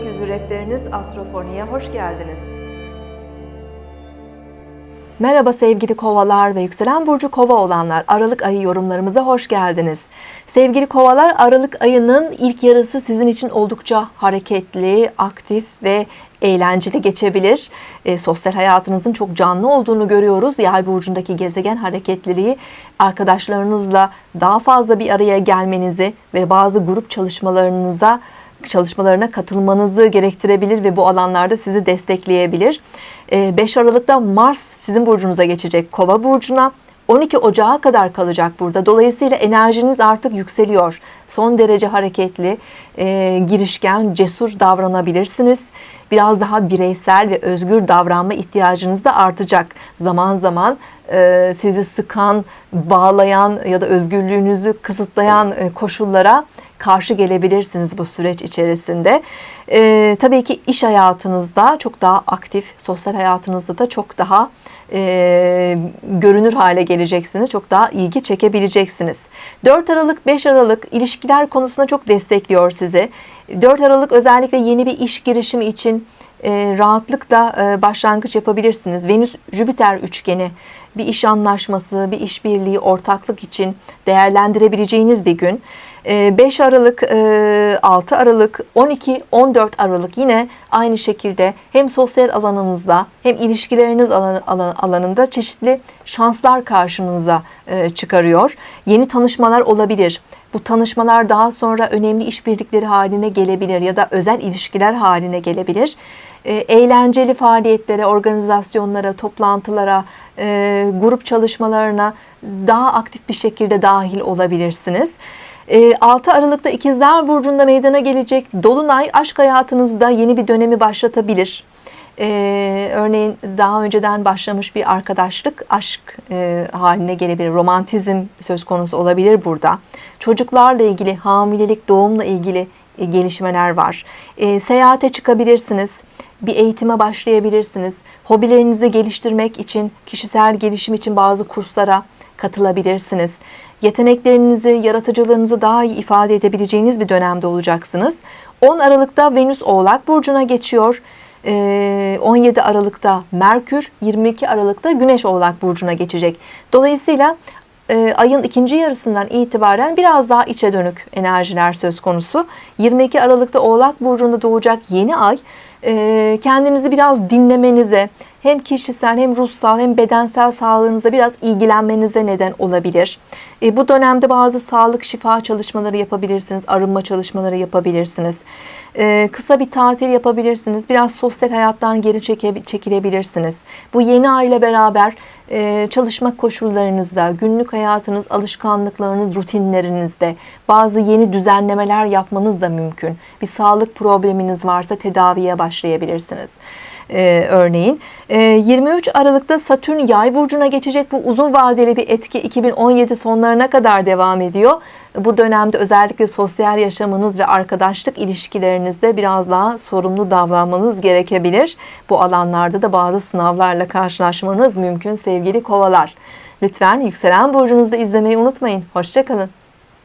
Rehberiniz Astrofoni'ye hoş geldiniz. Merhaba sevgili kovalar ve yükselen burcu kova olanlar. Aralık ayı yorumlarımıza hoş geldiniz. Sevgili kovalar Aralık ayının ilk yarısı sizin için oldukça hareketli, aktif ve eğlenceli geçebilir. E, sosyal hayatınızın çok canlı olduğunu görüyoruz. Yay burcundaki gezegen hareketliliği arkadaşlarınızla daha fazla bir araya gelmenizi ve bazı grup çalışmalarınıza çalışmalarına katılmanızı gerektirebilir ve bu alanlarda sizi destekleyebilir. 5 Aralık'ta Mars sizin burcunuza geçecek Kova burcuna. 12 Ocağı kadar kalacak burada. Dolayısıyla enerjiniz artık yükseliyor. Son derece hareketli, e, girişken, cesur davranabilirsiniz. Biraz daha bireysel ve özgür davranma ihtiyacınız da artacak. Zaman zaman e, sizi sıkan, bağlayan ya da özgürlüğünüzü kısıtlayan e, koşullara karşı gelebilirsiniz bu süreç içerisinde. E, tabii ki iş hayatınızda çok daha aktif, sosyal hayatınızda da çok daha e, görünür hale geleceksiniz. Çok daha ilgi çekebileceksiniz. 4 Aralık, 5 Aralık ilişkiler konusunda çok destekliyor sizi. 4 Aralık özellikle yeni bir iş girişimi için e, rahatlıkla e, başlangıç yapabilirsiniz. Venüs-Jüpiter üçgeni bir iş anlaşması, bir işbirliği, ortaklık için değerlendirebileceğiniz bir gün. 5 Aralık, 6 Aralık, 12, 14 Aralık yine aynı şekilde hem sosyal alanınızda hem ilişkileriniz alanında çeşitli şanslar karşınıza çıkarıyor. Yeni tanışmalar olabilir. Bu tanışmalar daha sonra önemli işbirlikleri haline gelebilir ya da özel ilişkiler haline gelebilir. Eğlenceli faaliyetlere, organizasyonlara, toplantılara, grup çalışmalarına daha aktif bir şekilde dahil olabilirsiniz. 6 ee, Aralık'ta İkizler Burcu'nda meydana gelecek Dolunay aşk hayatınızda yeni bir dönemi başlatabilir. Ee, örneğin daha önceden başlamış bir arkadaşlık aşk e, haline gelebilir. Romantizm söz konusu olabilir burada. Çocuklarla ilgili, hamilelik, doğumla ilgili e, gelişmeler var. E, seyahate çıkabilirsiniz. Bir eğitime başlayabilirsiniz. Hobilerinizi geliştirmek için, kişisel gelişim için bazı kurslara katılabilirsiniz. Yeteneklerinizi, yaratıcılığınızı daha iyi ifade edebileceğiniz bir dönemde olacaksınız. 10 Aralık'ta Venüs Oğlak Burcu'na geçiyor. 17 ee, Aralık'ta Merkür, 22 Aralık'ta Güneş Oğlak Burcu'na geçecek. Dolayısıyla e, ayın ikinci yarısından itibaren biraz daha içe dönük enerjiler söz konusu. 22 Aralık'ta Oğlak Burcu'nda doğacak yeni ay e, kendinizi biraz dinlemenize, hem kişisel hem ruhsal hem bedensel sağlığınıza biraz ilgilenmenize neden olabilir. E, bu dönemde bazı sağlık şifa çalışmaları yapabilirsiniz, arınma çalışmaları yapabilirsiniz. E, kısa bir tatil yapabilirsiniz, biraz sosyal hayattan geri çeke, çekilebilirsiniz. Bu yeni ay ile beraber e, çalışma koşullarınızda, günlük hayatınız, alışkanlıklarınız, rutinlerinizde bazı yeni düzenlemeler yapmanız da mümkün. Bir sağlık probleminiz varsa tedaviye başlayabilirsiniz e, örneğin. E, 23 Aralık'ta Satürn yay burcuna geçecek. Bu uzun vadeli bir etki 2017 sonlarına kadar devam ediyor. Bu dönemde özellikle sosyal yaşamınız ve arkadaşlık ilişkilerinizde biraz daha sorumlu davranmanız gerekebilir. Bu alanlarda da bazı sınavlarla karşılaşmanız mümkün sevgili kovalar. Lütfen yükselen burcunuzda izlemeyi unutmayın. Hoşçakalın.